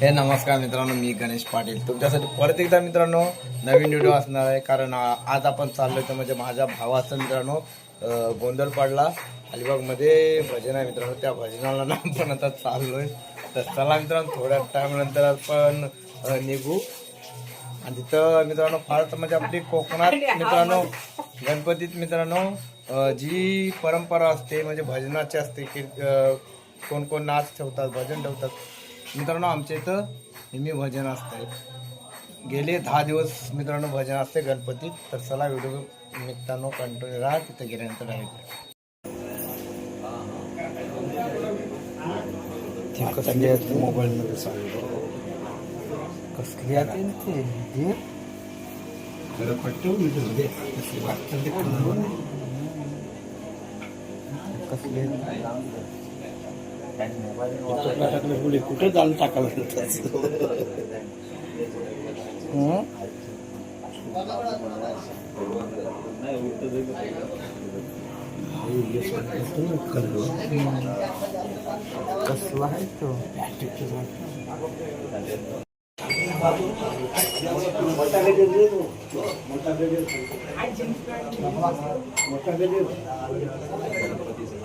हे नमस्कार मित्रांनो मी गणेश पाटील. तुमच्यासाठी परत एकदा मित्रांनो नवीन व्हिडिओ असणार आहे. कारण आज आपण चाललोय तर म्हणजे माझ्या भावाचं मित्रांनो गोंधळ पाडला. अलिबागमध्ये भजन आहे मित्रांनो त्या भजनाला ना आपण आता चाललोय. तर चला मित्रांनो थोड्या टाइम नंतर आपण निघू. आणि तिथं मित्रांनो फार तर म्हणजे आपली कोकणात मित्रांनो गणपतीत मित्रांनो जी परंपरा असते म्हणजे भजनाची असते की कोण कोण नाच ठेवतात भजन ठेवतात मित्रांनो आमच्या इथं नेहमी भजन असतंय. गेले दहा दिवस मित्रांनो भजन असते गणपतीत. तर चला व्हिडिओ मित्रांनो कंटिन्यू राहा तिथे गेल्यानंतर डायरेक्ट मोबाईल मध्ये चालू. कसली आहे ते? पट्ट कसली वाटतं कुठे जाऊन टाकायला कसला आहे तो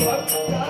भक्ता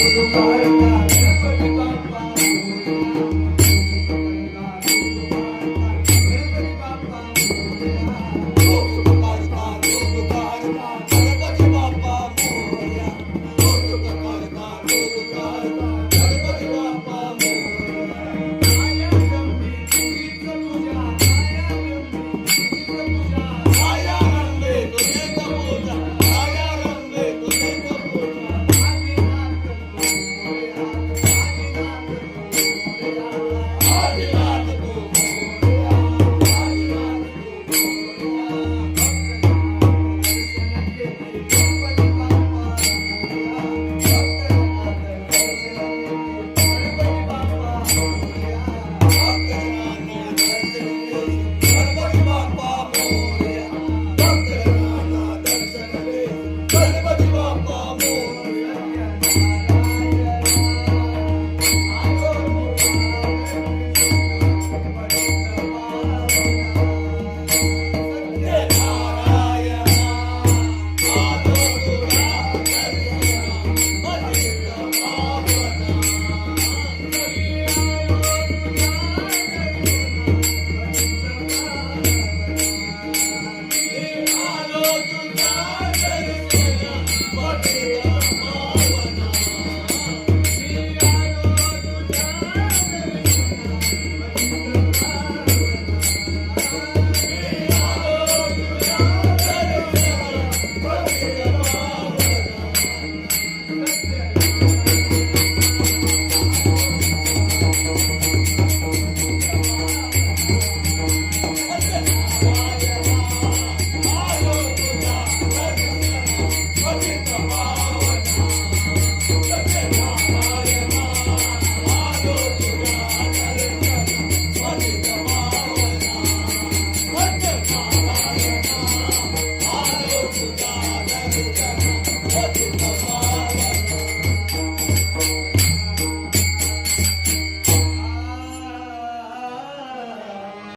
Bye. Thank you.